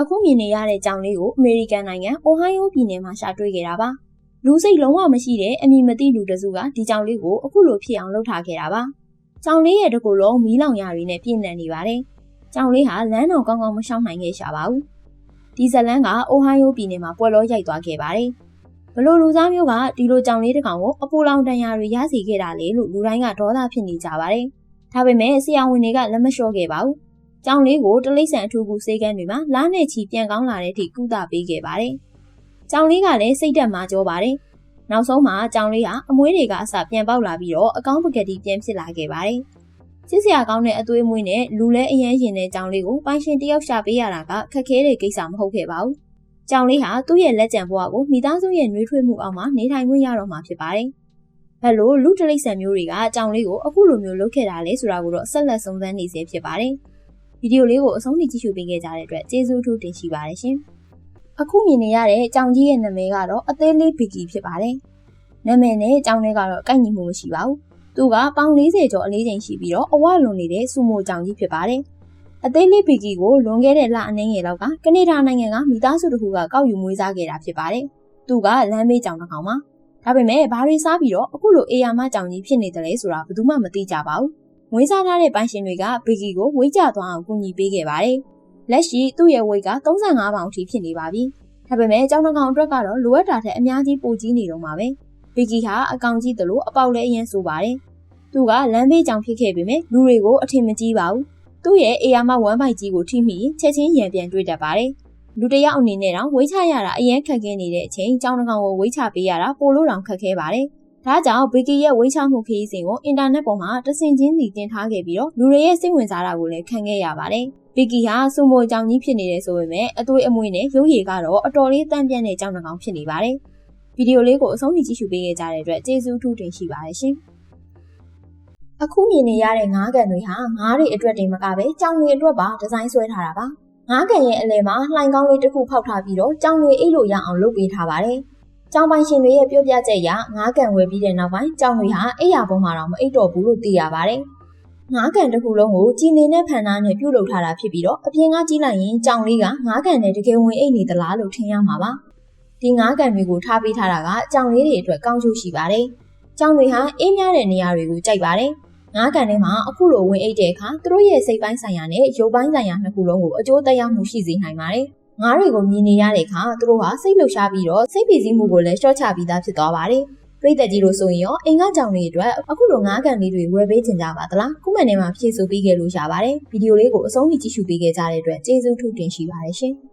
အခုမြင်နေရတဲ့ကြောင်လေးကိုအမေရိကန်နိုင်ငံအိုဟိုင်းယိုပြည်နယ်မှာရှာတွေ့ခဲ့တာပါလူစိတ်လုံးဝမရှိတဲ့အမည်မသိလူတစုကဒီကြောင်လေးကိုအခုလိုဖြစ်အောင်လုပ်ထားခဲ့တာပါကြောင်လေးရဲ့တကူလုံးမီးလောင်ရတွေနဲ့ပြည့်နှံ့နေပါတယ်ကြောင်လေးဟာလမ်းတော်ကောင်းကောင်းမရှောင်နိုင်ခဲ့ရှာပါဘူးဒီဇလန်ကအိုဟိုင်းယိုပြည်နယ်မှာပွဲလောရိုက်သွားခဲ့ပါတယ်ဘလို့လူသားမျိုးကဒီလိုကြောင်လေးတစ်ကောင်ကိုအပူလောင်တန်ရာတွေရစီခဲ့တာလေလို့လူတိုင်းကဒေါသဖြစ်နေကြပါတယ်ဒါပေမဲ့ဆရာဝန်တွေကလက်မလျှော့ခဲ့ပါဘူး။ ကြောင်လေးကိုတလိမ့်ဆန်အထူးကူစေကန်းတွေမှာလားနဲ့ချီပြန်ကောင်းလာတဲ့အထိကုသပေးခဲ့ပါတယ်။ကြောင်လေးကလည်းစိတ်တက်မှကြောပါတယ်။နောက်ဆုံးမှာကြောင်လေးဟာအမွှေးတွေကအစပြန်ပေါက်လာပြီးတော့အကောင်းပကတိပြန်ဖြစ်လာခဲ့ပါတယ်။စစ်စရာကောင်းတဲ့အသွေးမွေးနဲ့လူလဲအရန်ရင်တဲ့ကြောင်လေးကိုပိုင်ရှင်တယောက်ရှာပေးရတာကခက်ခဲတဲ့ကိစ္စမဟုတ်ခဲ့ပါဘူး။ကြောင်လေးဟာသူ့ရဲ့လက်ကျန်ဘဝကိုမိသားစုရဲ့နှွေးထွေးမှုအောက်မှာနေထိုင်ခွင့်ရတော့မှာဖြစ်ပါတယ်။ဘယ်လိုလူတလိษံမျိုးတွေကအကြောင်းလေးကိုအခုလိုမျိုးလုပ်ခဲ့တာလဲဆိုတာကိုတော့ဆက်လက်စုံစမ်းနေစေဖြစ်ပါတယ်။ ဗီဒီယိုလေးကိုအဆုံးထိကြည့်ရှုပေးခဲ့ကြတဲ့အတွက်ကျေးဇူးထူးတင်ရှိပါတယ်ရှင်။အခုမြင်နေရတဲ့အကြောင်းကြီးရဲ့နာမည်ကတော့အသေးလေးဘီကီဖြစ်ပါတယ်။နာမည်နဲ့အကြောင်းလေးကတော့ကိုက်ညီမှုမရှိပါဘူး။သူကပေါင်40ကျော်အလေးချိန်ရှိပြီးတော့အဝလွန်နေတဲ့စူမိုကြောင်ကြီးဖြစ်ပါတယ်။အသေးလေးဘီကီကိုလွန်ခဲ့တဲ့လအနည်းငယ်လောက်ကကနေဒါနိုင်ငံကမိသားစုတစ်ခုကကောက်ယူမွေးစားခဲ့တာဖြစ်ပါတယ်။သူကလမ်းမေးကြောင်တစ်ကောင်ပါ။ဒါပေမဲ့ဘာတွေစားပြီးတော့အခုလိုအေယာမကြောင်ကြီးဖြစ်နေတယ်လဲဆိုတာဘယ်သူမှမသိကြပါဘူး။ ငွေစားထားတဲ့ပိုင်ရှင်တွေကဘီဂီကိုဝေးကြသွားအောင်ကူညီပေးခဲ့ပါတယ်။လက်ရှိသူ့ရဲ့ဝေးက35ပေါင်အထိဖြစ်နေပါပြီ။ဒါပေမဲ့ကြောင်နှကောင်အတွက်ကတော့လိုအပ်တာထက်အများကြီးပိုကြီးနေတော့မှာပဲ။ဘီဂီဟာအကောင်ကြီးသလိုအပေါက်လည်းအရင်ဆိုပါတယ်။သူကလမ်းဘေးကြောင်ဖြစ်ခဲ့ပေမဲ့လူတွေကိုအထင်မကြီးပါဘူး။သူ့ရဲ့အေယာမဝမ်းပိုက်ကြီးကိုထိမိချက်ချင်းရံပြန်တွေ့တတ်ပါတယ်။လူတယောက်အနေနဲ့တော့ဝေးချရတာအရင်ခက်ခဲနေတဲ့အချိန်ကြောင်းတကောင်ကိုဝေးချပေးရတာပိုလို့တောင်ခက်ခဲပါတယ်။ ဒါကြောင့်ဘီကီရဲ့ဝေးချမှုခရီးစဉ်ကိုအင်တာနက်ပေါ်မှာတဆင်ချင်းစီတင်ထားခဲ့ပြီးတော့လူတွေရဲ့စိတ်ဝင်စားတာကိုလည်းခံခဲ့ရပါတယ်။ဘီကီဟာစူမိုကြောင်ကြီးဖြစ်နေတယ်ဆိုပေမဲ့အသွေးအမွေနဲ့ရုပ်ရည်ကတော့အတော်လေးတန့်ပြန့်တဲ့ကြောင်တကောင်ဖြစ်နေပါတယ်။ဗီဒီယိုလေးကိုအဆုံးထိကြည့်ရှုပေးခဲ့ကြတဲ့အတွက်ကျေးဇူးထူးတင်ရှိပါတယ်ရှင်။အခုမြင်နေရတဲ့ငါးကန်တွေဟာငါးတွေအတွက်တင်မကပဲကြောင်တွေအတွက်ပါဒီဇိုင်းဆွဲထားတာပါ။ငါးကန်ရဲ့အလဲမှာလှိုင်ကောင်းလေးတစ်ခုဖောက်ထားပြီးတော့ကြောင်တွေအိတ်လို့ရအောင်လုပ်ပေးထားပါတယ်။ ကြောင်ပိုင်ရှင်တွေရဲ့ပြောပြချက်အရငါးကန်ဝယ်ပြီးတဲ့နောက်ပိုင်းကြောင်တွေဟာအိတ်ရပေါ်မှာတော့မအိတ်တော့ဘူးလို့သိရပါတယ်။ငါးကန်တစ်ခုလုံးကိုကြည်နေတဲ့ဖန်သားနဲ့ပြုတ်လုပ်ထားတာဖြစ်ပြီးတော့အပြင်ကကြည့်လိုက်ရင်ကြောင်လေးကငါးကန်နဲ့တကယ်ဝင်အိတ်နေသလားလို့ထင်ရမှာပါ။ဒီငါးကန်တွေကိုထားပေးထားတာကကြောင်လေးတွေအတွက်ကောင်းကျိုးရှိပါတယ်။ကြောင်တွေဟာအေးမြတဲ့နေရာတွေကိုကြိုက်ပါတယ်။ငါးကန်ထဲမှာအခုလိုဝင်အိတ်တဲ့အခါသူတို့ရဲ့စိတ်ပိုင်းဆိုင်ရာနဲ့ရုပ်ပိုင်းဆိုင်ရာနှစ်ခုလုံးကိုအကျိုးသက်ရောက်မှုရှိစေနိုင်ပါတယ်။ ငါးတွေကိုမြင်နေရတဲ့အခါသူတို့ဟာစိတ်လှုပ်ရှားပြီးတော့စိတ်ဖိစီးမှုကိုလည်းရှော့ချပြီးသားဖြစ်သွားပါတယ်။ပြည်သက်ကြီးလို့ဆိုရင်ရောအင်္ဂါကြောင်တွေအတွက်အခုလိုငါးကန်လေးတွေဝယ်ပေးချင်ကြပါသလား။ခုမှန်ထဲမှာဖြည့်ဆို့ပေးခဲ့လို့ရပါတယ်။ဗီဒီယိုလေးကိုအဆုံးထိကြည့်ရှုပေးခဲ့ကြတဲ့အတွက်ကျေးဇူးထူးတင်ရှိပါတယ်ရှင်။